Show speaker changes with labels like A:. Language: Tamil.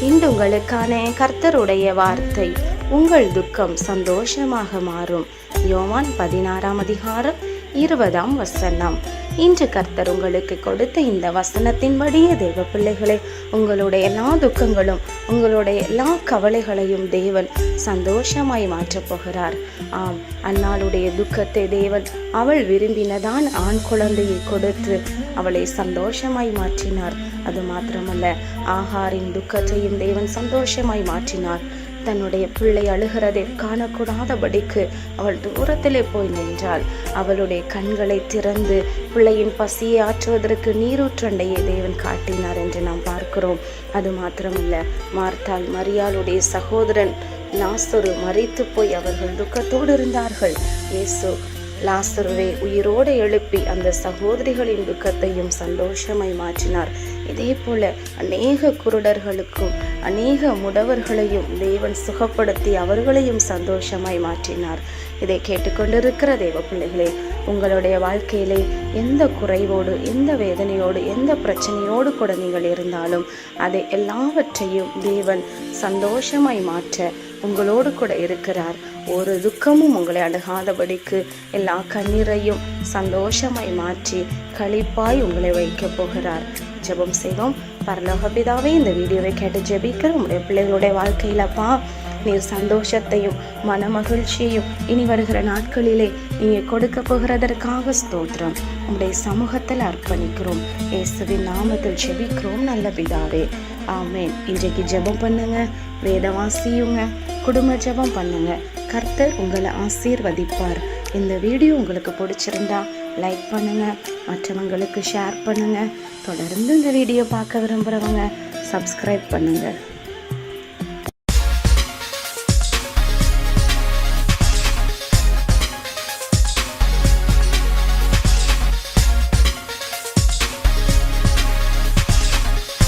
A: இன்று உங்களுக்கான கர்த்தருடைய வார்த்தை உங்கள் துக்கம் சந்தோஷமாக மாறும். யோவான் பதினாறாம் அதிகாரம் இருபதாம் வசனம். இன்று கர்த்தர் உங்களுக்கு கொடுத்த இந்த வசனத்தின்படியே தேவ பிள்ளைகளே உங்களுடைய எல்லா துக்கங்களும் உங்களுடைய எல்லா கவலைகளையும் தேவன் சந்தோஷமாய் மாற்றப் போகிறார். ஆம் அன்னாளுடைய துக்கத்தை தேவன் அவள் விரும்பினதான் ஆண் குழந்தையை கொடுத்து அவளை சந்தோஷமாய் மாற்றினார். அது மாத்திரமல்ல ஆகாரின் துக்கத்தையும் தேவன் சந்தோஷமாய் மாற்றினார். தன்னுடைய பிள்ளை அழுகிறதை காணக்கூடாதபடிக்கு அவள் தூரத்திலே போய் நின்றாள். அவளுடைய கண்களை திறந்து பிள்ளையின் பசியை ஆற்றுவதற்கு நீரூற்றண்டையை தேவன் காட்டினார் என்று நாம் பார்க்கிறோம். அது மாத்திரமல்ல மார்த்தால் மரியாளுடைய சகோதரன் லாசரு மறைத்து போய் அவர்கள் துக்கத்தோடு இருந்தார்கள். இயேசு லாசருவை உயிரோடு எழுப்பி அந்த சகோதரிகளின் துக்கத்தையும் சந்தோஷமாய் மாற்றினார். இதே போல அநேக குருடர்களுக்கும் அநேக முடவர்களையும் தேவன் சுகப்படுத்தி அவர்களையும் சந்தோஷமாய் மாற்றினார். இதை கேட்டுக்கொண்டிருக்கிற தேவ பிள்ளைகளே உங்களுடைய வாழ்க்கையிலே எந்த குறைவோடு எந்த வேதனையோடு எந்த பிரச்சனையோடு கூட நீங்கள் இருந்தாலும் அதை எல்லாவற்றையும் தேவன் சந்தோஷமாய் மாற்ற உங்களோடு கூட இருக்கிறார். ஒரு துக்கமும் உங்களை அணுகாதபடிக்கு எல்லா கண்ணீரையும் சந்தோஷமாய் மாற்றி களிப்பாய் உங்களை வைக்கப் போகிறார். ஜெபம் செய்வோம் பரலோக பிதாவே இந்த வீடியோவை கேட்டு ஜெபிக்கிற உங்களுடைய பிள்ளைகளுடைய வாழ்க்கையிலப்பா நீர் சந்தோஷத்தையும் மன மகிழ்ச்சியையும் இனி வருகிற நாட்களிலே நீங்கள் கொடுக்க போகிறதற்காக ஸ்தோத்திரம். உங்களுடைய சமூகத்தில் அர்ப்பணிக்கிறோம். இயேசுவின் நாமத்தில் ஜெபிக்கிறோம் நல்ல பிதாவே. ஆமேன். இன்றைக்கு ஜெபம் பண்ணுங்க வேதவாசியுங்க குடும்ப ஜெபம் பண்ணுங்க. கர்த்தர் உங்களை ஆசீர்வதிப்பார். இந்த வீடியோ உங்களுக்கு பிடிச்சிருந்தா லைக் பண்ணுங்கள் மற்றவங்களுக்கு ஷேர் பண்ணுங்கள் தொடர்ந்து இந்த வீடியோ பார்க்க விரும்புகிறவங்க சப்ஸ்கிரைப் பண்ணுங்கள்